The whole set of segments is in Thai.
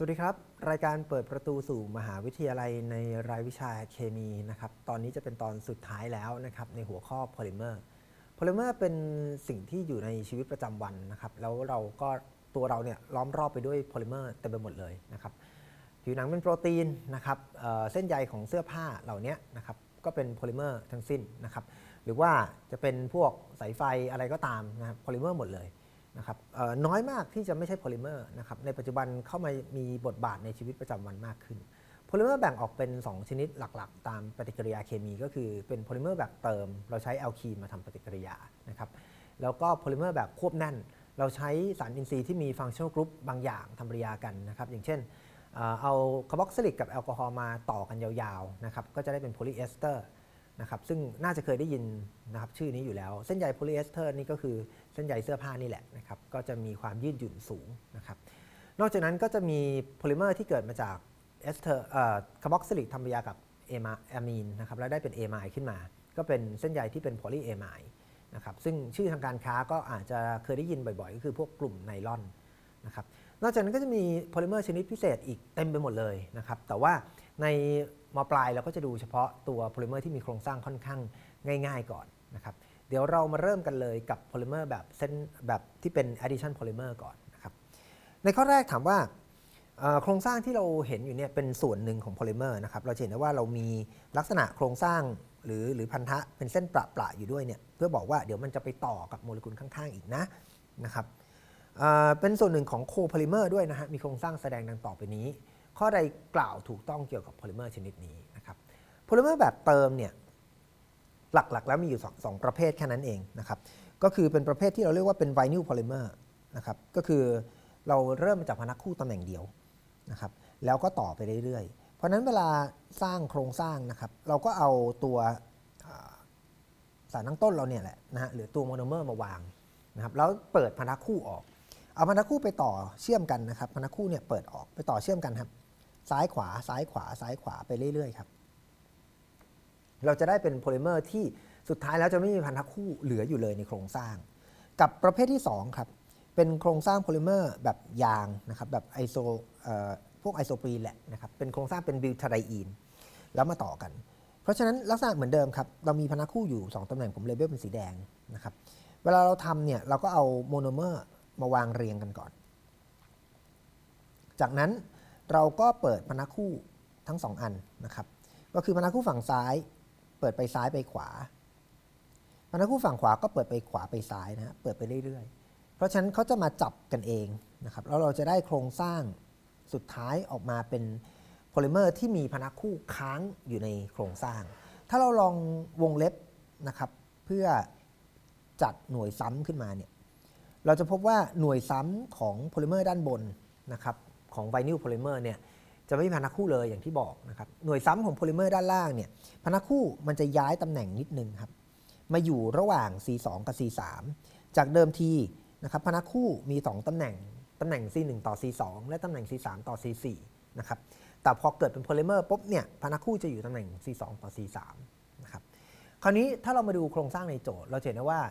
สวัสดีครับ รายการเปิดประตูสู่มหาวิทยาลัยในรายวิชาเคมีนะครับตอนนี้จะเป็นตอนสุดท้ายแล้วนะครับในหัวข้อโพลิเมอร์โพลิเมอร์เป็นสิ่งที่อยู่ในชีวิตประจำวันนะครับแล้วเราก็ตัวเราเนี่ยล้อมรอบไปด้วยโพลิเมอร์เต็มไปหมดเลยนะครับผิวหนังเป็นโปรตีนนะครับเเส้นใยของเสื้อผ้าเหล่านี้นะครับก็เป็นโพลิเมอร์ทั้งสิ้นนะครับหรือว่าจะเป็นพวกสายไฟอะไรก็ตามนะครับโพลิเมอร์หมดเลย นะครับน้อยมากที่จะไม่ใช่โพลิเมอร์นะครับในปัจจุบันเข้ามามีบทบาทในชีวิตประจำวันมากขึ้นโพลิเมอร์แบ่งออกเป็น 2 ชนิดหลักๆ ตามปฏิกิริยาเคมี ก็คือเป็นโพลิเมอร์แบบเติม เราใช้แอลคีนมาทำปฏิกิริยานะครับแล้วก็โพลิเมอร์แบบควบแน่น เราใช้สารอินทรีย์ที่มีฟังชั่นกรุ๊ปบางอย่างทำปฏิกิริยากันนะครับอย่างเช่นเอ่อเอาคาร์บอกซิลิกกับแอลกอฮอล์มาต่อกันยาวๆนะครับก็จะได้เป็นโพลีเอสเตอร์นะครับซึ่งน่าจะเคยได้ยินนะครับชื่อนี้อยู่แล้ว เส้นใยโพลีเอสเตอร์นี่ก็คือเส้นใยเสื้อผ้านี่แหละนะครับก็จะมีความยืดหยุ่นสูงนะครับนอกจากนั้นก็จะมีโพลิเมอร์ที่เกิดมาจากเอสเตอร์คาร์บอกซิลิกทำปฏิกิริยากับเอมาอะมีนนะครับแล้วได้เป็นเอมล์ขึ้นมา ก็เป็นเส้นใยที่เป็นโพลีเอมล์นะครับซึ่งชื่อทางการค้าก็อาจจะเคยได้ยินบ่อยๆ ก็คือพวกกลุ่มไนลอนนะครับนอกจากนั้นก็จะมีโพลิเมอร์ชนิดพิเศษอีกเต็มไปหมดเลยนะครับแต่ว่าในมปลายเราก็จะดูเฉพาะตัวโพลิเมอร์ที่มีโครงสร้างค่อนข้างง่าย ๆ ก่อนนะครับ เดี๋ยวเรามาเริ่มกันเลยกับโพลิเมอร์แบบเส้นแบบที่เป็น addition polymer ก่อนนะครับ ในข้อแรกถามว่าโครงสร้างที่เราเห็นอยู่เนี่ยเป็นส่วนหนึ่งของโพลิเมอร์นะครับ เราจะเห็นได้ว่าเรามีลักษณะโครงสร้างหรือหรือพันธะเป็นเส้นประๆอยู่ด้วยเนี่ยเพื่อบอกว่าเดี๋ยวมันจะไปต่อกับโมเลกุลข้างๆอีกนะนะครับเป็นส่วนหนึ่งของโคโพลิเมอร์ด้วยนะฮะมีโครงสร้างแสดงดังต่อไปนี้ ข้อใดกล่าวถูกต้องเกี่ยวกับโพลิเมอร์ชนิดนี้นะครับโพลิเมอร์แบบเติมเนี่ย หลักๆ แล้วมีอยู่สองประเภทแค่นั้นเองนะครับก็คือเป็นประเภทที่เราเรียกว่าเป็นไวนิลโพลิเมอร์นะครับก็คือเราเริ่มจากพนักคู่ตำแหน่งเดียวนะครับแล้วก็ต่อไปเรื่อยๆ เพราะนั้นเวลาสร้างโครงสร้างนะครับเราก็เอาตัวสารตั้งต้นเราเนี่ยแหละนะฮะหรือตัวโมโนเมอร์มาวางนะครับแล้วเปิดพนักคู่ออก เอาพนักคู่ไปต่อเชื่อมกันนะครับพนักคู่เนี่ยเปิดออกไปต่อเชื่อมกันครับซ้ายขวาซ้ายขวาซ้ายขวาไปเรื่อยๆครับ เราจะได้เป็นโพลิเมอร์ที่สุดท้ายแล้วจะไม่มีพันธะคู่เหลืออยู่เลยในโครงสร้าง กับประเภทที่ 2 ครับ เป็นโครงสร้างโพลิเมอร์แบบยางนะครับแบบไอโซพวกไอโซปรีนแหละนะครับเป็นโครงสร้างเป็นบิวทาไรอีนแล้วมาต่อกัน เพราะฉะนั้นลักษณะเหมือนเดิมครับ เรามีพันักคู่อยู่ 2ตำแหน่งผมเลเบลเป็นสีแดงนะครับเวลาเราทำเนี่ยเราก็เอาโมโนเมอร์มาวางเรียงกันก่อน จากนั้นเราก็เปิดพนักคู่ทั้ง 2 อันนะครับ ก็คือพนักคู่ฝั่งซ้าย เปิดไปซ้ายไปขวาพนักคู่ฝั่งขวาก็เปิดไปขวาไปซ้ายนะฮะเปิดไปเรื่อยๆ เพราะฉะนั้นเขาจะมาจับกันเองนะครับแล้วเราจะได้โครงสร้างสุดท้ายออกมาเป็นโพลิเมอร์ที่มีพนักคู่ค้างอยู่ในโครงสร้าง ถ้าเราลองวงเล็บนะครับเพื่อจัดหน่วยซ้ำขึ้นมาเนี่ยเราจะพบว่าหน่วยซ้ำของโพลิเมอร์ด้านบนนะครับของไวนิลโพลิเมอร์เนี่ย จะไม่มีพนักคู่เลยอย่างที่บอกนะครับหน่วยซ้ำของโพลิเมอร์ด้านล่างเนี่ยพนักคู่มันจะย้ายตำแหน่งนิดนึงครับมาอยู่ระหว่าง C2 กับ C3 จากเดิมทีนะครับพนักคู่มี 2ตำแหน่งตำแหน่ง C1 ต่อ C2 และตำแหน่ง C3 ต่อ C4 นะครับแต่พอเกิดเป็นโพลิเมอร์ปุ๊บเนี่ยพนักคู่จะอยู่ตำแหน่ง C2 ต่อ C3 นะครับคราวนี้ถ้าเรามาดูโครงสร้างในโจทย์ เราจะเห็นได้ว่า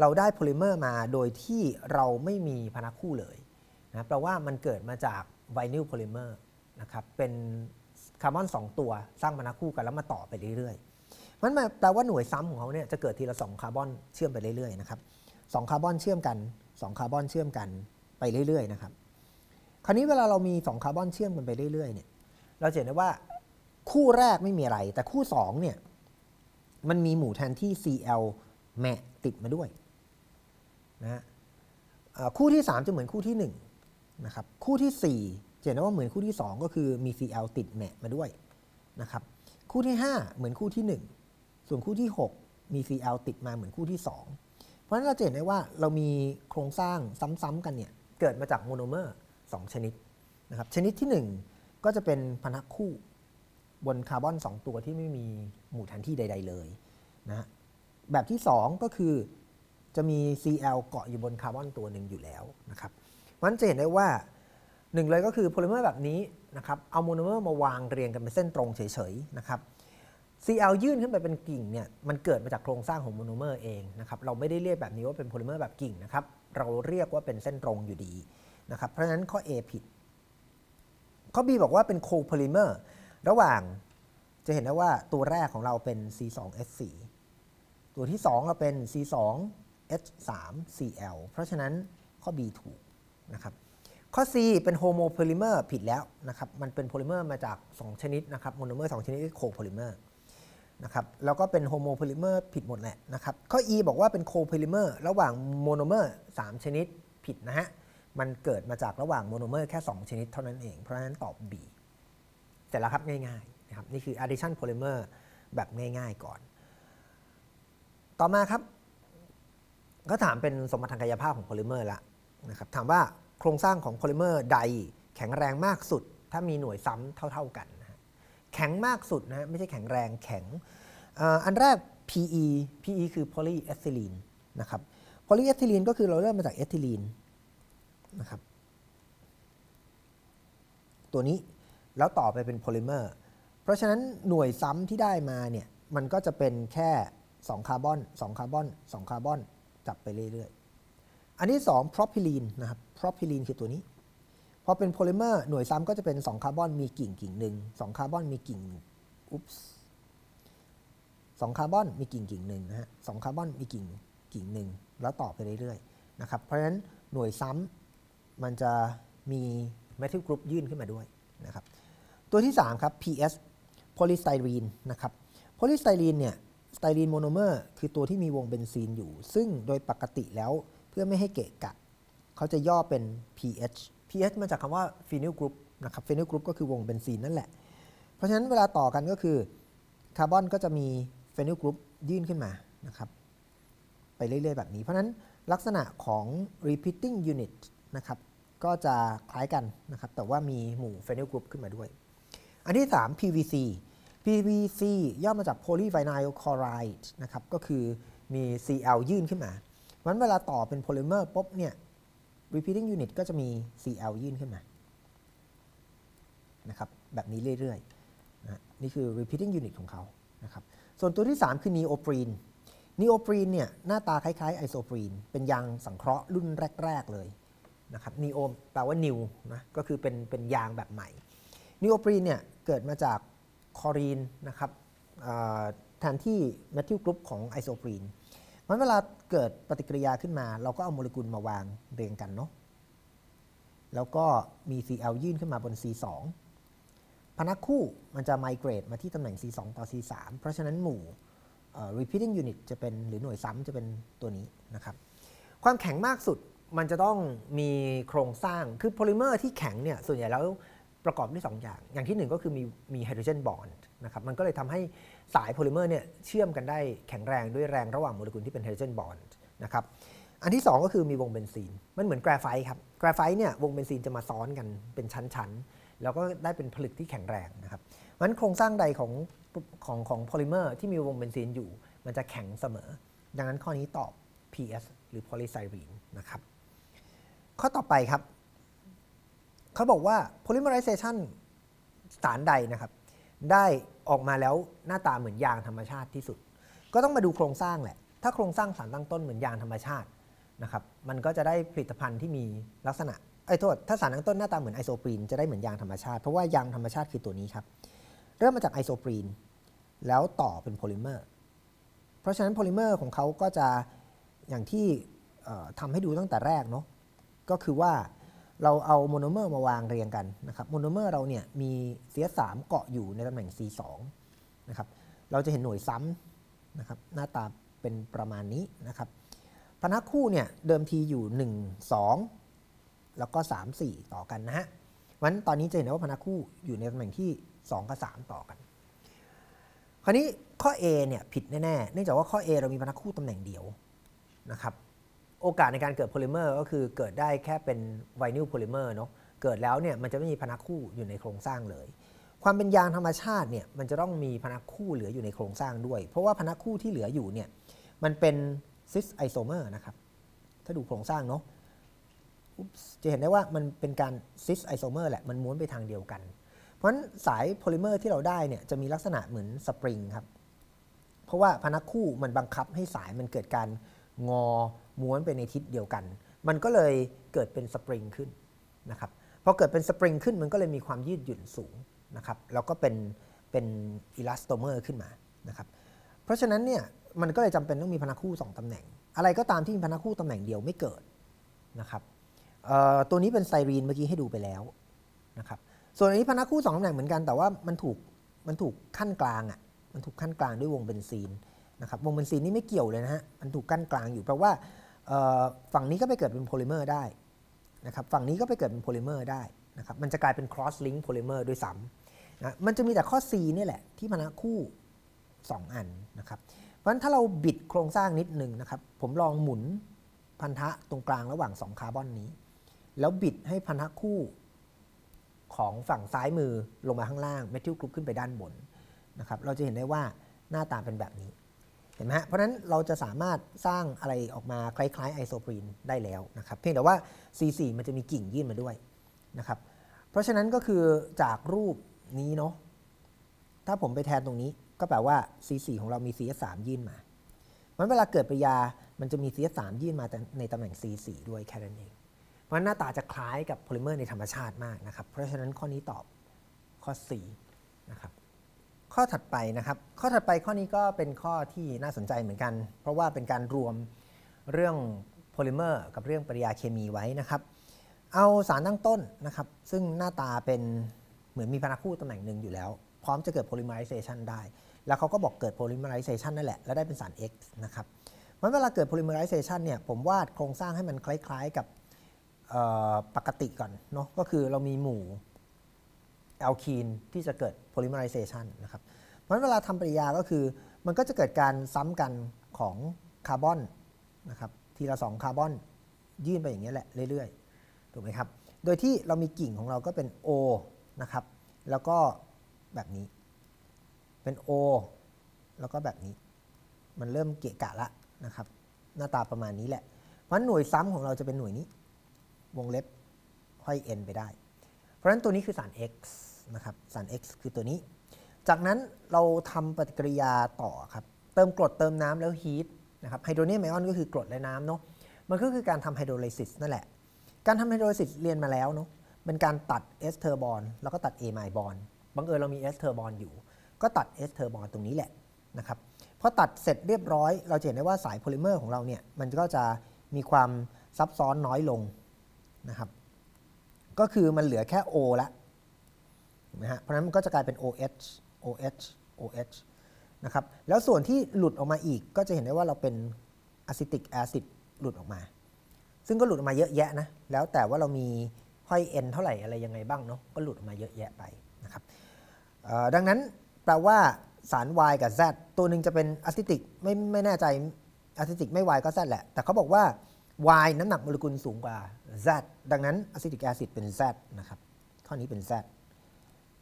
เราได้โพลิเมอร์มาโดยที่เราไม่มีพนักคู่เลยนะแปลว่ามันเกิดมาจากไวนิลโพลิเมอร์ นะครับเป็นคาร์บอน2 ตัวสร้างพนักคู่กันแล้วมาต่อไปเรื่อยๆมันแปลว่าหน่วยซ้ำของเขาเนี่ยจะเกิดทีละ2คาร์บอนเชื่อมไปเรื่อยๆนะครับสคาร์บอนเชื่อมกัน2คาร์บอนเชื่อมกันไปเรื่อยๆนะครับคราวนี้เวลาเรามี2คาร์บอนเชื่อมกันไปเรื่อยๆเนี่ยเราจะเห็นได้ว่าคู่แรกไม่มีอะไร แต่คู่2เนี่ยมันมีหมู่แทนที่ Cl แมติดมาด้วยนะคู่ที่ 3 จะเหมือนคู่ที่1นะครับคู่ที่ 4เห็นได้ว่าเหมือนคู่ที่ 2 ก็คือมี Cl ติดแหมะมาด้วยนะครับคู่ที่ 5 เหมือนคู่ที่ 1 ส่วนคู่ที่ 6 มี Cl ติดมาเหมือนคู่ที่ 2 เพราะฉะนั้นเราเห็นได้ว่าเรามีโครงสร้างซ้ำๆกันเนี่ยเกิดมาจากโมโนเมอร์ 2 ชนิดนะครับชนิดที่ 1 ก็จะเป็นพนักคู่บนคาร์บอน 2 ตัวที่ไม่มีหมู่แทนที่ใด ๆ เลยนะฮะแบบที่ 2 ก็คือจะมี Cl เกาะอยู่บนคาร์บอนตัวหนึ่งอยู่แล้วนะครับมันจะเห็นได้ว่า หนึ่งเลยก็คือโพลิเมอร์แบบนี้นะครับเอาโมโนเมอร์มาวางเรียงกันเป็นเส้นตรงเฉยๆนะครับ Cl ยื่นขึ้นไปเป็นกิ่งเนี่ยมันเกิดมาจากโครงสร้างของโมโนเมอร์เองนะครับเราไม่ได้เรียกแบบนี้ว่าเป็นโพลิเมอร์แบบกิ่งนะครับเราเรียกว่าเป็นเส้นตรงอยู่ดีนะครับเพราะฉะนั้นข้อ A ผิด ข้อ B บอกว่าเป็นโคโพลิเมอร์ระหว่างจะเห็นได้ว่าตัวแรกของเราเป็น C2H4 ตัวที่ 2 เราเป็น C2H3Cl เพราะฉะนั้นข้อ B ถูกนะครับ ข้อ C เป็นโฮโมโพลิเมอร์ผิดแล้วนะครับ มันเป็นโพลิเมอร์มาจาก 2 ชนิดนะครับ โมโนเมอร์2ชนิดคือโคโพลิเมอร์นะครับ แล้วก็เป็นโฮโมโพลิเมอร์ผิดหมดแหละนะครับ ข้อ E บอกว่าเป็นโคโพลิเมอร์ระหว่างโมโนเมอร์3 ชนิดผิดนะฮะ มันเกิดมาจากระหว่างโมโนเมอร์แค่ 2 ชนิดเท่านั้นเอง เพราะฉะนั้นตอบ B เสร็จแล้วครับง่ายๆนะครับ นี่คือ addition polymer แบบง่ายๆก่อน ต่อมาครับ ก็ถามเป็นสมบัติทางกายภาพของโพลิเมอร์ละนะครับ ถามว่า โครงสร้างของโพลิเมอร์ใด แข็งแรงมากสุด ถ้ามีหน่วยซ้ำเท่า ๆกันนะแข็งมากสุดนะฮะไม่ใช่แข็งแรงแข็งอันแรก PE PE คือ polyethylene นะครับ polyethylene ก็คือเราเริ่มมาจากเอทิลีนนะครับตัวนี้แล้วต่อไปเป็นโพลิเมอร์เพราะฉะนั้นหน่วยซ้ำที่ได้มาเนี่ยมันก็จะเป็นแค่ 2 คาร์บอน 2 คาร์บอน 2 คาร์บอน จับไปเรื่อยๆ อันที่2พรอพิลีนนะครับ พรอพิลีนคือตัวนี้พอเป็นโพลิเมอร์หน่วยซ้ำก็จะเป็น 2 คาร์บอนมีกิ่งกิ่งหนึ่ง2คาร์บอนมีกิ่งอุ๊ปส์สองคาร์บอนมีกิ่งกิ่งหนึ่งนะฮะสองคาร์บอนมีกิ่งกิ่งหนึ่งแล้วต่อไปเรื่อยๆนะครับเพราะฉะนั้นหน่วยซ้ำมันจะมีเมทิลกรุ๊ปยื่นขึ้นมาด้วยนะครับตัวที่ 3 ครับ PS โพลีสไตรีนนะครับโพลีสไตรีนเนี่ยสไตรีนโมโนเมอร์คือตัวที่มีวงเบนซีนอยู่ ซึ่งโดยปกติแล้วเพื่อไม่ให้เกะกะ เขาจะย่อเป็น PH PH มาจากคำว่าฟีนิลกรุ๊ปนะครับฟีนิลกรุ๊ปก็คือวงเบนซีนนั่นแหละ เพราะฉะนั้นเวลาต่อกันก็คือคาร์บอนก็จะมีฟีนิลกรุ๊ปยื่นขึ้นมานะครับ ไปเรื่อย ๆ แบบนี้ เพราะฉะนั้นลักษณะของ repeating unit นะครับก็จะคล้ายกันนะครับ แต่ว่ามีหมู่ฟีนิลกรุ๊ปขึ้นมาด้วย อันที่ 3 PVC PVC ย่อมาจาก polyvinyl chloride นะครับ ก็คือมี Cl ยื่นขึ้นมามันเวลาต่อเป็นโพลิเมอร์ปุ๊บเนี่ย repeating unit ก็จะมี Cl ยื่นขึ้นมานะครับแบบนี้เรื่อยๆนะนี่คือ repeating unit ของเขานะครับส่วนตัวที่ 3 คือ neoprene neoprene เนี่ยหน้าตาคล้ายๆ isoprene เป็นยางสังเคราะห์รุ่นแรก ๆ เลยนะครับ neo แปลว่า new นะก็คือเป็นเป็นยางแบบใหม่นีโอปรีนเนี่ยเกิดมาจากคอรีนนะครับแทนที่เมทิลกรุ๊ปของไอโซปรีน มันเวลาเกิดปฏิกิริยาขึ้นมา เราก็เอาโมเลกุลมาวางเรียงกันเนาะแล้วก็มี Cl ยื่นขึ้นมาบน C2 พนักคู่มันจะไมเกรดมาที่ตำแหน่ง C2 ต่อ C3 เพราะฉะนั้นหมู่ repeating unit จะเป็นหรือหน่วยซ้ำจะเป็นตัวนี้นะครับ ความแข็งมากสุดมันจะต้องมีโครงสร้าง คือโพลิเมอร์ที่แข็งเนี่ยส่วนใหญ่แล้วประกอบด้วยสองอย่าง อย่างที่หนึ่งก็คือมีมีไฮโดรเจนบอนด นะครับมันก็เลยทำให้สายโพลิเมอร์เนี่ยเชื่อมกันได้แข็งแรงด้วยแรงระหว่างโมเลกุลที่เป็นไฮโดรเจนบอนด์นะครับอันที่ 2 ก็คือมีวงเบนซีน มันเหมือนแกรไฟต์ครับแกรไฟต์เนี่ยวงเบนซีนจะมาซ้อนกันเป็นชั้นๆ แล้วก็ได้เป็นผลึกที่แข็งแรงนะครับเพราะฉะนั้นโครงสร้างใดของของของโพลิเมอร์ที่มีวงเบนซีนอยู่ มันจะแข็งเสมอ ดังนั้นข้อนี้ตอบ PS หรือ polystyrene นะครับข้อต่อไปครับ เขาบอกว่า polymerization สารใดนะครับ ได้ออกมาแล้วหน้าตาเหมือนยางธรรมชาติที่สุด ก็ต้องมาดูโครงสร้างแหละ ถ้าโครงสร้างสารตั้งต้นเหมือนยางธรรมชาตินะครับ มันก็จะได้ผลิตภัณฑ์ที่มีลักษณะไอ้โทษ ถ้าสารตั้งต้นหน้าตาเหมือนไอโซปรีนจะได้เหมือนยางธรรมชาติ เพราะว่ายางธรรมชาติคือตัวนี้ครับ เริ่มมาจากไอโซปรีนแล้วต่อเป็นโพลิเมอร์ เพราะฉะนั้นโพลิเมอร์ของเขาก็จะอย่างที่เอ่อทำให้ดูตั้งแต่แรกเนาะ ก็คือว่า เราเอาโมโนเมอร์มาวางเรียงกันนะครับโมโนเมอร์เราเนี่ยมี CS3 เกาะอยู่ในตำแหน่ง C2 นะครับเราจะเห็นหน่วยซ้ำนะครับหน้าตาเป็นประมาณนี้นะครับพนักคู่เนี่ยเดิมทีอยู่ 1 2 แล้วก็ 3 4 ต่อกันนะฮะวันตอนนี้จะเห็นว่าพนักคู่อยู่ในตำแหน่งที่ 2 กับ 3 ต่อกัน คราวนี้ข้อ A เนี่ยผิดแน่ๆเนื่องจากว่าข้อ A เรามีพนักคู่ตำแหน่งเดียวนะครับ โอกาสในการเกิดโพลิเมอร์ก็คือเกิดได้แค่เป็นไวนิลโพลิเมอร์เนาะเกิดแล้วเนี่ยมันจะไม่มีพนักคู่อยู่ในโครงสร้างเลย ความเป็นยางธรรมชาติเนี่ยมันจะต้องมีพนักคู่เหลืออยู่ในโครงสร้างด้วย เพราะว่าพนักคู่ที่เหลืออยู่เนี่ยมันเป็นซิสไอโซเมอร์นะครับถ้าดูโครงสร้างเนาะจะเห็นได้ว่ามันเป็นการซิสไอโซเมอร์แหละมันม้วนไปทางเดียวกัน เพราะฉะนั้นสายโพลิเมอร์ที่เราได้เนี่ยจะมีลักษณะเหมือนสปริงครับเพราะว่าพนักคู่มันบังคับให้สายมันเกิดการงอ ม้วนไปในทิศเดียวกัน มันก็เลยเกิดเป็นสปริงขึ้นนะครับพอเกิดเป็นสปริงขึ้นมันก็เลยมีความยืดหยุ่นสูงนะครับแล้วก็เป็นเป็นอิลาสโตเมอร์ขึ้นมานะครับเพราะฉะนั้นเนี่ยมันก็เลยจำเป็นต้องมีพนักคู่ 2ตำแหน่ง อะไรก็ตามที่มีพนักคู่ตำแหน่งเดียวไม่เกิดนะครับตัวนี้เป็นไซรีนเมื่อกี้ให้ดูไปแล้วนะครับส่วนอันนี้พนักคู่2ตำแหน่งเหมือนกันแต่ว่ามันถูกมันถูกขั้นกลางอะมันถูกขั้นกลางด้วยวงเบนซีนนะครับวงเบนซีนนี่ไม่เกี่ยวเลยนะฮะมันถูกกั้นกลางอยู่แปลว่าเอ่อ ฝั่งนี้ก็ไปเกิดเป็นโพลิเมอร์ได้นะครับฝั่งนี้ก็ไปเกิดเป็นโพลิเมอร์ได้นะครับมันจะกลายเป็น cross link polymer ด้วยซ้ำนะมันจะมีแต่ข้อ C เนี่ยแหละที่พนะคู่ 2 อันนะครับเพราะฉะนั้นถ้าเราบิดโครงสร้างนิดหนึ่งนะครับผมลองหมุนพันธะตรงกลางระหว่าง 2 คาร์บอนนี้ แล้วบิดให้พันธะคู่ของฝั่งซ้ายมือลงมาข้างล่างเมทิลกรุ๊ปขึ้นไปด้านบนนะครับเราจะเห็นได้ว่าหน้าตาเป็นแบบนี้ เห็นไหมฮะเพราะนั้นเราจะสามารถสร้างอะไรออกมาคล้ายๆไอโซปรีนได้แล้วนะครับเพียงแต่ว่า C4 มันจะมีกิ่งยื่นมาด้วยนะครับเพราะฉะนั้นก็คือจากรูปนี้เนาะถ้าผมไปแทนตรงนี้ก็แปลว่า C4 ของเรามี CS3 ยื่นมามันเวลาเกิดปริยา มันจะมี CS3 ยื่นมาในตำแหน่ง C4 ด้วยแค่นั้นเอง เพราะฉะนั้นหน้าตาจะคล้ายกับโพลิเมอร์ในธรรมชาติมากนะครับ เพราะฉะนั้นข้อนี้ตอบข้อ C นะครับ ข้อถัดไปนะครับ ข้อถัดไปข้อนี้ก็เป็นข้อที่น่าสนใจเหมือนกัน เพราะว่าเป็นการรวมเรื่องโพลิเมอร์กับเรื่องปริยาเคมีไว้นะครับ เอาสารตั้งต้นนะครับ ซึ่งหน้าตาเป็นเหมือนมีพนักคู่ตำแหน่งหนึ่งอยู่แล้ว พร้อมจะเกิดโพลิเมอไรเซชันได้ แล้วเขาก็บอกเกิดโพลิเมอไรเซชันนั่นแหละ แล้วได้เป็นสาร X นะครับมันเวลาเกิดโพลิเมอไรเซชันเนี่ยผมวาดโครงสร้างให้มันคล้ายๆกับปกติก่อนเนาะก็คือเรามีหมู่แอลคีนที่จะเกิดโพลิเมอไรเซชันนะครับ เพราะฉะนั้นเวลาทำปฏิกิริยาก็คือ มันก็จะเกิดการซ้ำกันของคาร์บอนนะครับทีละ 2 คาร์บอนยื่นไปอย่างนี้ยแหละเรื่อยๆถูกไหมครับ โดยที่เรามีกิ่งของเราก็เป็น O นะครับ แล้วก็แบบนี้ เป็น O แล้วก็แบบนี้ มันเริ่มเกะกะละนะครับ หน้าตาประมาณนี้แหละ เพราะฉะนั้นหน่วยซ้ำของเราจะเป็นหน่วยนี้ วงเล็บห้อย n ไปได้ เพราะฉะนั้นตัวนี้คือสาร X นะครับ สาร X คือตัวนี้ จากนั้นเราทำปฏิกิริยาต่อครับ เติมกรดเติมน้ำแล้วฮีทนะครับไฮโดรเนียมไอออนก็คือกรดและน้ำเนาะมันก็คือการทำไฮโดรไลซิสนั่นแหละ การทำไฮโดรไลซิสเรียนมาแล้วเนาะเป็นการตัดเอสเทอร์บอนแล้วก็ตัดเอไมบอนบังเอิญเรามีเอสเทอร์บอนอยู่ ก็ตัดเอสเทอร์บอนตรงนี้แหละนะครับพอตัดเสร็จเรียบร้อย เราจะเห็นได้ว่าสายโพลิเมอร์ของเราเนี่ยมันก็จะมีความซับซ้อนน้อยลงนะครับ ก็คือมันเหลือแค่ O ละถูกไหมฮะเพราะฉะนั้นมันก็จะกลายเป็น OH OH OH นะครับ แล้วส่วนที่หลุดออกมาอีกก็จะเห็นได้ว่าเราเป็นอะซิติกแอซิดหลุดออกมา ซึ่งก็หลุดออกมาเยอะแยะนะ แล้วแต่ว่าเรามีห้อย N เท่าไหร่อะไรยังไงบ้างเนาะ ก็หลุดออกมาเยอะแยะไปนะครับดังนั้นแปลว่าสาร Y กับ Z ตัวหนึ่งจะเป็นอะซิติกไม่ไม่แน่ใจอะซิติกไม่ Y ก็ Z แหละ แต่เขาบอกว่า Y น้ำหนักโมเลกุลสูงกว่า Z ดังนั้นอะซิติกแอซิดเป็น Z นะครับ ข้อนี้เป็น Z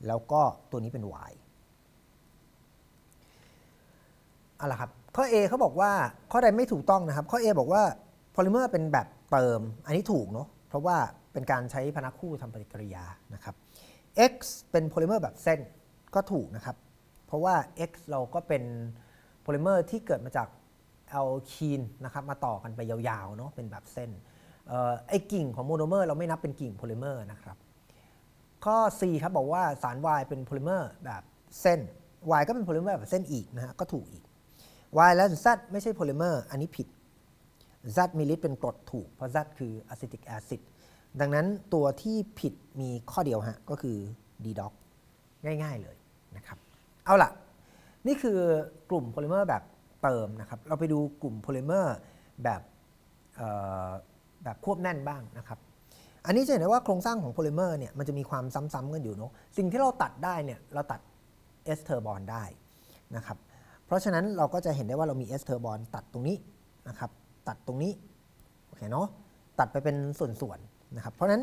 แล้วก็ตัวนี้เป็น Y เอาละครับ ข้อ A เขาบอกว่าข้อใดไม่ถูกต้องนะครับ ข้อ A บอกว่าโพลิเมอร์เป็นแบบเติม อันนี้ถูกเนาะเพราะว่าเป็นการใช้พนักคู่ทำปฏิกิริยานะครับ X เป็นโพลิเมอร์แบบเส้นก็ถูกนะครับ เพราะว่า X เราก็เป็นโพลิเมอร์ที่เกิดมาจากแอลคีนนะครับมาต่อกันไปยาวๆเนาะเป็นแบบเส้นออไอ้กิ่งของโมโนเมอร์เราไม่นับเป็นกิ่งโพลิเมอร์นะครับข้อ C ครับบอกว่าสาร Y เป็นโพลิเมอร์แบบเส้น Y ก็เป็นโพลิเมอร์แบบเส้นอีกนะฮะก็ถูกอีก Y และ Z ไม่ใช่โพลิเมอร์ อันนี้ผิด Z มีฤทธิ์เป็นกรดถูก เพราะ Z คืออะซิติกแอซิด ดังนั้นตัวที่ผิดมีข้อเดียวฮะ ก็คือ D doc ง่ายๆเลยนะครับ เอาล่ะ นี่คือกลุ่มโพลิเมอร์แบบเติมนะครับ เราไปดูกลุ่มโพลิเมอร์แบบแบบควบแน่นบ้างนะครับ อันนี้จะเห็นได้ว่าโครงสร้างของโพลิเมอร์เนี่ยมันจะมีความซ้ำๆกันอยู่เนาะ สิ่งที่เราตัดได้เนี่ยเราตัดเอสเทอร์บอนได้นะครับ เพราะฉะนั้นเราก็จะเห็นได้ว่าเรามีเอสเทอร์บอนตัดตรงนี้นะครับ ตัดตรงนี้โอเคเนาะตัดไปเป็นส่วนๆนะครับ เพราะฉะนั้น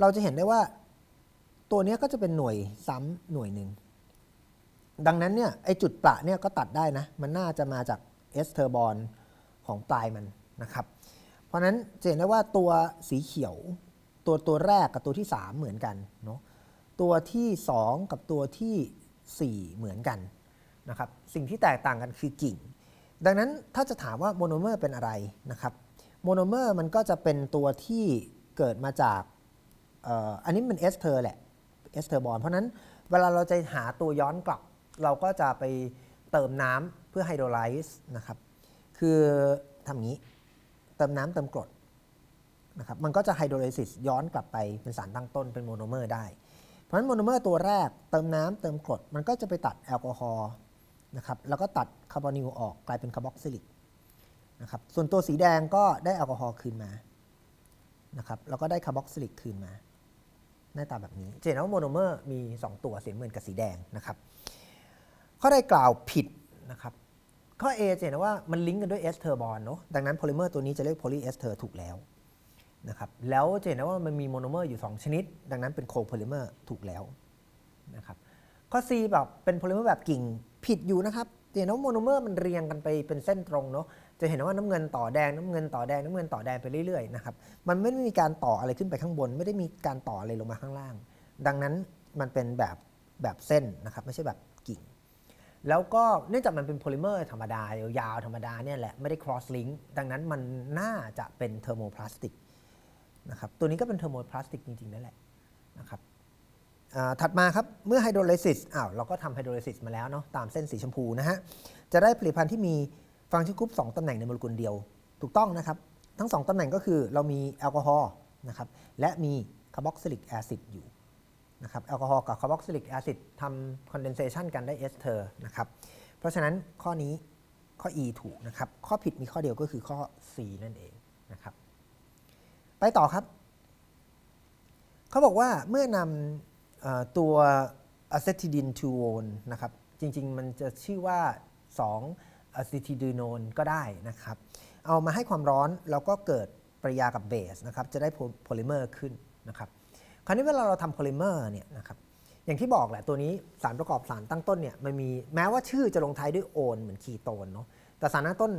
เราจะเห็นได้ว่าตัวนี้ก็จะเป็นหน่วยซ้ำหน่วยหนึ่งดังนั้นเนี่ยไอจุดประเนี่ยก็ตัดได้นะ มันน่าจะมาจากเอสเทอร์บอนของปลายมันนะครับ เพราะฉะนั้นจะเห็นได้ว่าตัวสีเขียว ตัวตัวแรกกับตัวที่ 3 เหมือนกันเนาะตัวที่ 2 กับตัวทีสี่4 เหมือนกัน นะครับสิ่งที่แตกต่างกันคือกิ่ง ดังนั้นถ้าจะถามว่าโมโนเมอร์เป็นอะไรนะครับโมโนเมอร์มันก็จะเป็นตัวที่เกิดมาจากอันนี้เป็นเอสเทอร์แหละเอสเทอร์บอลเพราะนั้นเวลาเราจะหาตัวย้อนกลับ เราก็จะไปเติมน้ำเพื่อไฮโดรไลซ์นะครับคือทำงนี้เติมน้ำเติมกรดนะครับมันก็จะไฮโดรไลซิสย้อนกลับไปเป็นสารตั้งต้นเป็นโมโนเมอร์ได้ เพราะฉะนั้นโมโนเมอร์ตัวแรกเติมน้ำเติมกรด มันก็จะไปตัดแอลกอฮอล์ นะครับแล้วก็ตัดคาร์บอนิลออกกลายเป็นคาร์บอกซิลิกนะครับส่วนตัวสีแดงก็ได้แอลกอฮอล์คืนมานะครับแล้วก็ได้คาร์บอกซิลิกคืนมา หน้าตาแบบนี้จะเห็นว่าโมโนเมอร์มี 2 ตัวสีน้ำเงินกับสีแดงนะครับข้อได้กล่าวผิดนะครับข้อ A จะเห็นว่ามันลิงก์กันด้วยเอสเทอร์บอลเนาะดังนั้นโพลิเมอร์ตัวนี้จะเรียกโพลีเอสเทอร์ถูกแล้วนะครับแล้วจะเห็นว่ามันมีโมโนเมอร์อยู่ 2 ชนิด ดังนั้นเป็นโคโพลิเมอร์ถูกแล้วนะครับข้อ C แบบเป็นโพลิเมอร์แบบกิ่ง ผิดอยู่นะครับเห็นว่าโมโนเมอร์มันเรียงกันไปเป็นเส้นตรงเนาะจะเห็นว่าน้ำเงินต่อแดงน้ำเงินต่อแดงน้ำเงินต่อแดงไปเรื่อยๆนะครับมันไม่ได้มีการต่ออะไรขึ้นไปข้างบน ไม่ได้มีการต่ออะไรลงมาข้างล่าง ดังนั้นมันเป็นแบบแบบเส้นนะครับไม่ใช่แบบกิ่ง แล้วก็เนื่องจากมันเป็นโพลิเมอร์ธรรมดายาวๆธรรมดาเนี่ยแหละไม่ได้ cross link ดังนั้นมันน่าจะเป็นเทอร์โมพลาสติกนะครับตัวนี้ก็เป็นเทอร์โมพลาสติกจริงๆนั่นแหละนะครับ ถัดมาครับ เมื่อไฮโดรไลซิสอ้าวเราก็ทำไฮโดรไลซิสมาแล้วเนาะตามเส้นสีชมพูนะฮะ จะได้ผลิตภัณฑ์ที่มีฟังก์ชันกรุ๊ป2ตำแหน่งในโมเลกุลเดียว ถูกต้องนะครับ ทั้ง 2ตำแหน่งก็คือเรามีแอลกอฮอล์นะครับและมีคาร์บอกซิลิกแอซิดอยู่นะครับแอลกอฮอล์กับคาร์บอกซิลิกแอซิดทำคอนเดนเซชันกันได้เอสเทอร์นะครับเพราะฉะนั้นข้อนี้ข้อ E ถูกนะครับ ข้อผิดมีข้อเดียวก็คือข้อ C นั่นเองนะครับ ไปต่อครับ เขาบอกว่าเมื่อนำ ตัวอะเซทิดินทูโอนนะครับ จริง ๆ มันจะชื่อว่า 2อะซิทิดีโนนก็ได้นะครับ เอามาให้ความร้อนแล้วก็เกิดปริยากับเบสนะครับ จะได้โพลิเมอร์ขึ้นนะครับ คราวนี้เวลาเราทำโพลิเมอร์เนี่ยนะครับ อย่างที่บอกแหละตัวนี้สารประกอบสารตั้งต้นเนี่ยมันมีแม้ว่าชื่อจะลงท้ายด้วยโอนเหมือนคีโตนเนาะ แต่สารตั้งต้น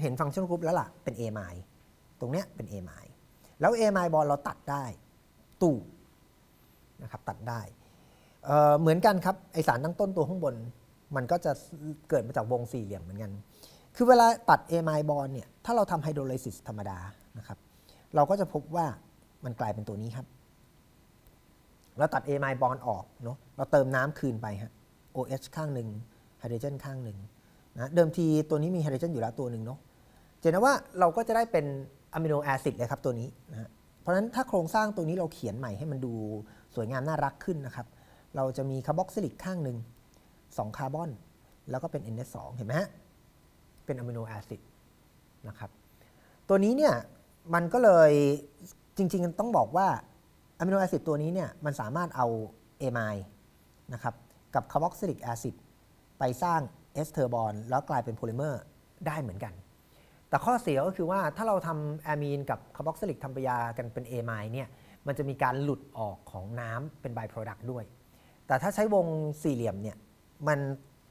เห็นฟังก์ชันกรุ๊ปแล้วล่ะ เป็น A ไมล์ตรงเนี้ยเป็น A ไมล์แล้ว A ไมล์บอลเราตัดได้ ตู่ นะครับตัดได้เเหมือนกันครับไอสารตั้งต้นตัวข้างบน มันก็จะเกิดมาจากวงสี่เหลี่ยมเหมือนกัน คือเวลาตัด A ไมบอลเนี่ยถ้าเราทำไฮโดรไลซิสธรรมดานะครับเราก็จะพบว่ามันกลายเป็นตัวนี้ครับ เราตัด A ไมบอลออกเนาะเราเติมน้ำคืนไปฮะ OH ข้างหนึ่งไฮโดรเจนข้างหนึ่งนะเดิมทีตัวนี้มีไฮโดรเจนอยู่แล้วตัวหนึ่งเนาะเจนนะว่าเราก็จะได้เป็นอะมิโนแอซิดเลยครับตัวนี้นะเพราะฉะนั้นถ้าโครงสร้างตัวนี้เราเขียนใหม่ให้มันดู สวยงามน่ารักขึ้นนะครับ เราจะมีคาร์บอกซิลิกข้างหนึ่ง2คาร์บอน แล้วก็เป็น NH2 เห็นไหมฮะ เป็นอะมิโนแอซิดนะครับตัวนี้เนี่ยมันก็เลยจริงๆต้องบอกว่าอะมิโนแอซิดตัวนี้เนี่ยมันสามารถเอาเอไมล์นะครับกับคาร์บอกซิลิกแอซิดไปสร้างเอสเทอร์บอลแล้วกลายเป็นโพลิเมอร์ได้เหมือนกัน แต่ข้อเสียก็คือว่าถ้าเราทำแอมีนกับคาร์บอกซิลิกทำปยากันเป็นเอไมล์เนี่ย มันจะมีการหลุดออกของน้ำเป็นบโปรดักต์ด้วย แต่ถ้าใช้วงสี่เหลี่ยมเนี่ยมัน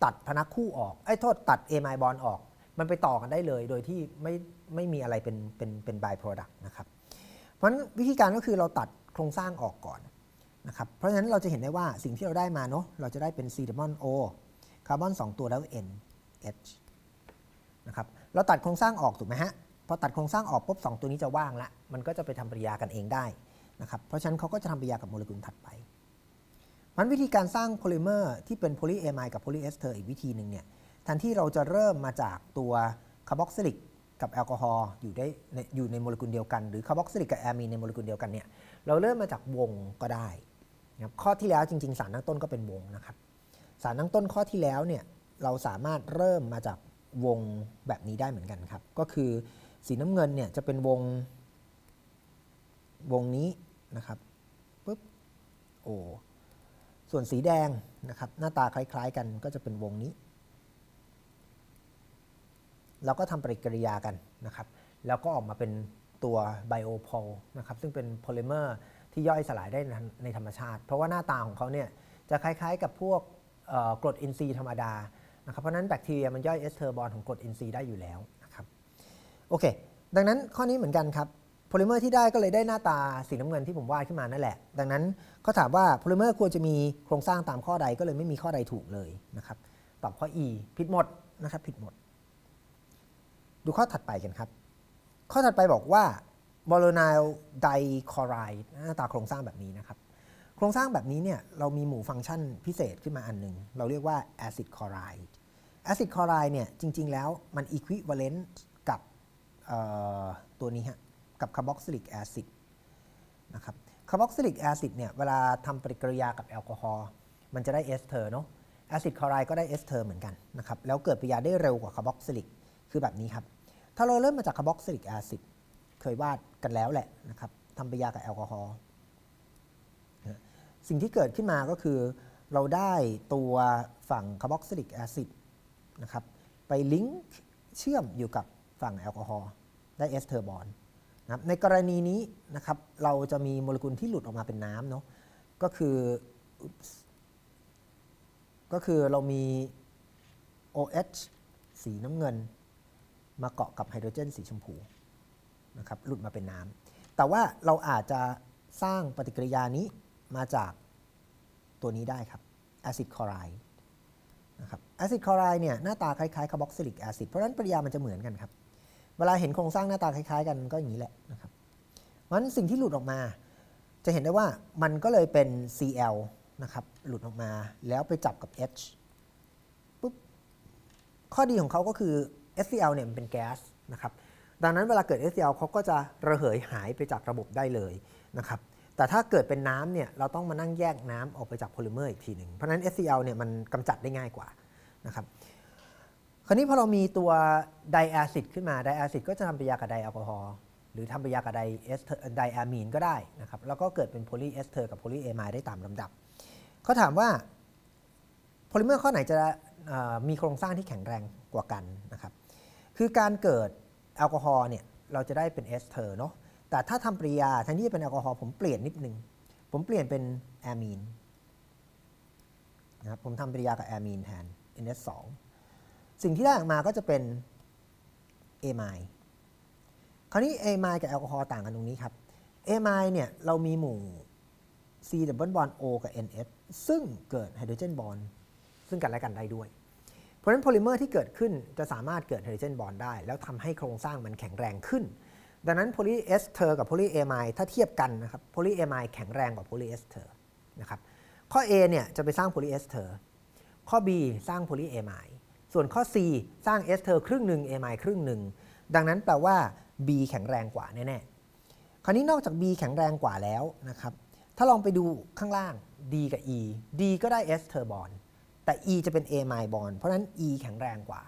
ตัดพนักคู่ออกไอ้โทษตัดเอไมล์บอลออก มันไปต่อกันได้เลย โดยที่ไม่ไม่มีอะไรเป็นเป็นเป็นบโปรดักต์นะครับ เพราะฉะนั้นวิธีการก็คือเราตัดโครงสร้างออกก่อนนะครับเพราะฉะนั้นเราจะเห็นได้ว่าสิ่งที่เราได้มาเนาะเราจะได้เป็น C ดมอน O คาร์บอน2ตัวแล้ว N H นะครับเราตัดโครงสร้างออกถูกไหมฮะพอตัดโครงสร้างออกปุ๊บสตัวนี้จะว่างละมันก็จะไปทำปฏิกิริยากันเองได้ นะครับเพราะฉะนั้นเขาก็จะทำปฏิกิริยากับโมเลกุลถัดไปมันวิธีการสร้างโพลิเมอร์ที่เป็นโพลีเอไมกับโพลีเอสเทอร์อีกวิธีหนึ่งเนี่ยแทนที่เราจะเริ่มมาจากตัวคาร์บอกซิลิกกับแอลกอฮอล์อยู่ได้อยู่ในโมเลกุลเดียวกัน หรือคาร์บอกซิลิกกับแอมีนในโมเลกุลเดียวกันเนี่ยเราเริ่มมาจากวงก็ได้นะครับข้อที่แล้วจริง ๆ สารตั้งต้นก็เป็นวงนะครับสารตั้งต้นข้อที่แล้วเนี่ยเราสามารถเริ่มมาจากวงแบบนี้ได้เหมือนกันครับ ก็คือสีน้ำเงินเนี่ยจะเป็นวงวงนี้ นะครับปุ๊บโอ้ส่วนสีแดงนะครับหน้าตาคล้าย ๆ กันก็จะเป็นวงนี้ เราก็ทำปฏิกิริยากันนะครับ แล้วก็ออกมาเป็นตัวไบโอพอลนะครับซึ่งเป็นโพลิเมอร์ที่ย่อยสลายได้ในในธรรมชาติ เพราะว่าหน้าตาของเขาเนี่ยจะคล้ายๆกับพวกกรดอินทรีย์ธรรมดานะครับเพราะนั้นแบคทีเรียมันย่อยเอสเทอร์บอลของกรดอินทรีย์ได้อยู่แล้วนะครับโอเค ดังนั้นข้อนี้เหมือนกันครับ โพลิเมอร์ที่ได้ก็เลยได้หน้าตาสีน้ำเงินที่ผมวาดขึ้นมานั่นแหละ ดังนั้นเขาถามว่าโพลิเมอร์ควรจะมีโครงสร้างตามข้อใดก็เลยไม่มีข้อใดถูกเลยนะครับตอบข้อ E ผิดหมดนะครับผิดหมด ดูข้อถัดไปกันครับ ข้อถัดไปบอกว่าบอโลไนลไดคลอไรด์หน้าตาโครงสร้างแบบนี้นะครับโครงสร้างแบบนี้เนี่ยเรามีหมู่ฟังก์ชันพิเศษขึ้นมาอันหนึ่งเราเรียกว่าแอซิดคลอไรด์แอซิดคลอไรด์เนี่ยจริง ๆ แล้วมันอีควิเวาเลนต์กับตัวนี้ฮะ กับคาร์บอกซิลิกแอซิดนะครับคาร์บอกซิลิกแอซิดเนี่ยเวลาทำปฏิกิริยากับแอลกอฮอล์มันจะได้เอสเทอร์เนาะแอซิดคลอไรด์ก็ได้เอสเทอร์เหมือนกันนะครับแล้วเกิดปฏิกิริยาได้เร็วกว่าคาร์บอกซิลิกคือแบบนี้ครับ ถ้าเราเริ่มมาจากคาร์บอกซิลิกแอซิดเคยวาดกันแล้วแหละนะครับทำปฏิกิริยากับแอลกอฮอล์สิ่งที่เกิดขึ้นมาก็คือเราได้ตัวฝั่งคาร์บอกซิลิกแอซิดนะครับไปลิงก์เชื่อมอยู่กับฝั่งแอลกอฮอล์ได้เอสเทอร์บอล นะครับในกรณีนี้นะครับเราจะมีโมเลกุลที่หลุดออกมาเป็นน้ำเนาะก็คือก็คือเรามี OH สีน้ำเงิน มาเกาะกับไฮโดรเจนสีชมพูนะครับหลุดมาเป็นน้ำแต่ว่าเราอาจจะสร้างปฏิกิริยานี้มาจากตัวนี้ได้ครับแอซิดคลอไรด์นะครับแอซิดคลอไรด์เนี่ยหน้าตาคล้ายๆคาร์บอกซิลิกแอซิดเพราะฉะนั้นปฏิกิริยามันจะเหมือนกันครับ เวลาเห็นโครงสร้างหน้าตาคล้ายๆ กันก็อย่างนี้แหละนะครับเพราะฉะนั้นสิ่งที่หลุดออกมา จะเห็นได้ว่ามันก็เลยเป็น Cl นะครับหลุดออกมาแล้วไปจับกับ H ปุ๊บข้อดีของเขาก็คือ HCl เนี่ยมันเป็นแก๊สนะครับดังนั้นเวลาเกิด HCl เขาก็จะระเหยหายไปจากระบบได้เลยนะครับแต่ถ้าเกิดเป็นน้ำเนี่ยเราต้องมานั่งแยกน้ำออกไปจากโพลิเมอร์อีกทีหนึ่งเพราะนั้น HCl เนี่ยมันกำจัดได้ง่ายกว่านะครับ คราวนี้พอเรามีตัวไดแอซิดขึ้นมาไดแอซิดก็จะทำปฏิกิริยากับไดแอลกอฮอล์หรือทำปฏิกิริยากับไดเอสเทอร์ไดอะมีนก็ได้นะครับแล้วก็เกิดเป็นโพลีเอสเทอร์กับโพลีเอไมด์ได้ตามลำดับเขาถามว่าโพลิเมอร์ข้อไหนจะมีโครงสร้างที่แข็งแรงกว่ากันนะครับคือการเกิดแอลกอฮอล์เนี่ยเราจะได้เป็นเอสเทอร์เนาะแต่ถ้าทำปฏิกิริยาแทนที่จะเป็นแอลกอฮอล์ผมเปลี่ยนนิดนึง ผมเปลี่ยนเป็นแอมีนนะครับผมทำปฏิกิริยากับแอมีนแทน NS2 สิ่งที่ได้ออกมาก็จะเป็นเอไมล์คราวนี้เอไมล์กับแอลกอฮอล์ต่างกันตรงนี้ครับเอไมล์เนี่ยเรามีหมู่ C ดับเบิลบอน O กับ NS ซึ่งเกิดไฮโดรเจนบอนซึ่งกันและกันได้ด้วย เพราะฉะนั้นโพลิเมอร์ที่เกิดขึ้นจะสามารถเกิดไฮโดรเจนบอนได้ แล้วทำให้โครงสร้างมันแข็งแรงขึ้น ดังนั้นโพลีเอสเทอร์กับโพลีเอไมล์ถ้าเทียบกันนะครับโพลีเอไมล์แข็งแรงกว่าโพลีเอสเทอร์นะครับข้อ A เนี่ยจะไปสร้างโพลีเอสเทอร์ข้อ B สร้างโพลีเอไมล์ ส่วนข้อ C สร้างเอสเทอร์ครึ่งหนึ่ง A ไมครึ่งหนึ่ง ดังนั้นแปลว่า B แข็งแรงกว่าแน่ๆ คราวนี้นอกจาก B แข็งแรงกว่าแล้วนะครับ ถ้าลองไปดูข้างล่าง D กับ E D ก็ได้เอสเทอร์บอนแต่ E จะเป็น A ไมล์บอนเพราะนั้น E แข็งแรงกว่า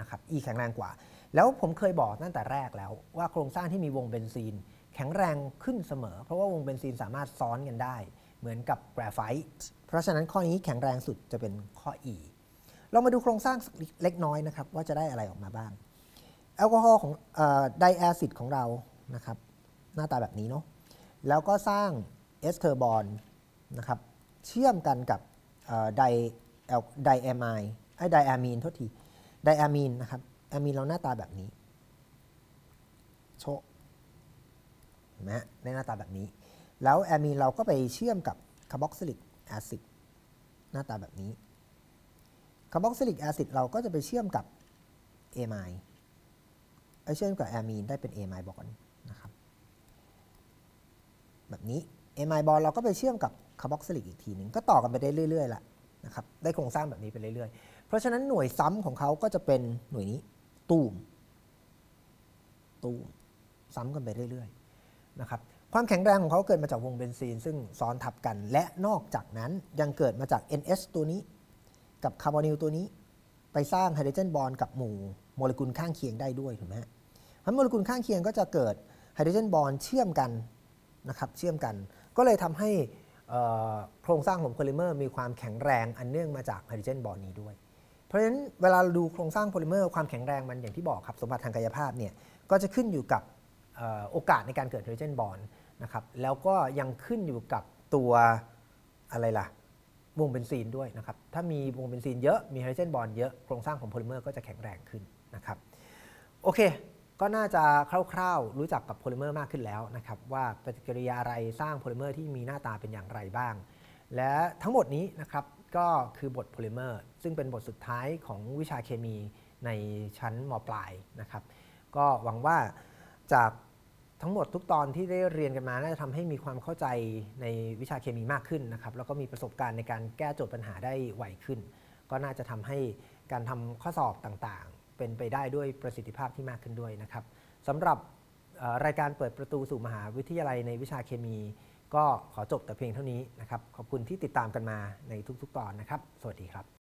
นะครับ E แข็งแรงกว่า แล้วผมเคยบอกตั้งแต่แรกแล้ว ว่าโครงสร้างที่มีวงเบนซีน แข็งแรงขึ้นเสมอ เพราะว่าวงเบนซีนสามารถซ้อนกันได้ เหมือนกับแกรไฟต์ เพราะฉะนั้นข้อนี้แข็งแรงสุดจะเป็นข้อ E เรามาดูโครงสร้างสักเล็กน้อยนะครับ ว่าจะได้อะไรออกมาบ้าง แอลกอฮอล์ของไดแอซิดของเรานะครับ หน้าตาแบบนี้เนาะแล้วก็สร้างเอสเทอร์บอลนะครับ เชื่อมกันกับไดแอลไดแอมายไอไดอะมีนโทษทีไดอะมีนนะครับอมีนเราหน้าตาแบบนี้โชะเห็นไหมฮะในหน้าตาแบบนี้ แล้วแอมีนเราก็ไปเชื่อมกับคาร์บอกซิลิกแอซิดหน้าตาแบบนี้ คาร์บอกซิลิกแอซิดเราก็จะไปเชื่อมกับเอไมล์ไอเชื่อมกับแอมีนได้เป็นเอไมบอนนะครับแบบนี้เอไมบอลเราก็ไปเชื่อมกับคาร์บอกซิลิกอีกทีหนึ่งก็ต่อกันไปได้เรื่อยๆละนะครับได้โครงสร้างแบบนี้ไปเรื่อยๆ เพราะฉะนั้นหน่วยซ้ำของเขาก็จะเป็นหน่วยนี้ตูมตูมซ้ำกันไปเรื่อยๆนะครับความแข็งแรงของเขาเกิดมาจากวงเบนซีน ซึ่งซ้อนทับกัน และนอกจากนั้นยังเกิดมาจาก NS ตัวนี้ กับคาร์บอนิลตัวนี้ ไปสร้างไฮโดรเจนบอนด์กับหมู่โมเลกุลข้างเคียงได้ด้วยถูกไหมฮะเพราะโมเลกุลข้างเคียงก็จะเกิดไฮโดรเจนบอนด์เชื่อมกันนะครับเชื่อมกัน ก็เลยทำให้โครงสร้างของโพลิเมอร์มีความแข็งแรงอันเนื่องมาจากไฮโดรเจนบอนด์นี้ด้วย เพราะฉะนั้นเวลาดูโครงสร้างโพลิเมอร์ความแข็งแรงมันอย่างที่บอกครับสมบัติทางกายภาพเนี่ยก็จะขึ้นอยู่กับโอกาสในการเกิดไฮโดรเจนบอนด์นะครับแล้วก็ยังขึ้นอยู่กับตัวอะไรล่ะ วงเบนซีนด้วยนะครับ ถ้ามีวงเบนซีนเยอะ มีไฮโดรเจนบอนด์เยอะ โครงสร้างของโพลิเมอร์ก็จะแข็งแรงขึ้นนะครับ โอเค ก็น่าจะคร่าวๆ รู้จักกับโพลิเมอร์มากขึ้นแล้วนะครับ ว่าปฏิกิริยาอะไรสร้างโพลิเมอร์ที่มีหน้าตาเป็นอย่างไรบ้าง และทั้งหมดนี้นะครับก็คือบทโพลิเมอร์ซึ่งเป็นบทสุดท้ายของวิชาเคมีในชั้นมปลายนะครับ ก็หวังว่าจาก ทั้งหมดทุกตอนที่ได้เรียนกันมาน่าจะทำให้มีความเข้าใจในวิชาเคมีมากขึ้นนะครับ แล้วก็มีประสบการณ์ในการแก้โจทย์ปัญหาได้ไวขึ้น ก็น่าจะทำให้การทำข้อสอบต่างๆ เป็นไปได้ด้วยประสิทธิภาพที่มากขึ้นด้วยนะครับสำหรับเอ่อรายการเปิดประตูสู่มหาวิทยาลัยในวิชาเคมี ก็ขอจบแต่เพียงเท่านี้นะครับขอบคุณที่ติดตามกันมาในทุก ๆ ตอนนะครับ สวัสดีครับ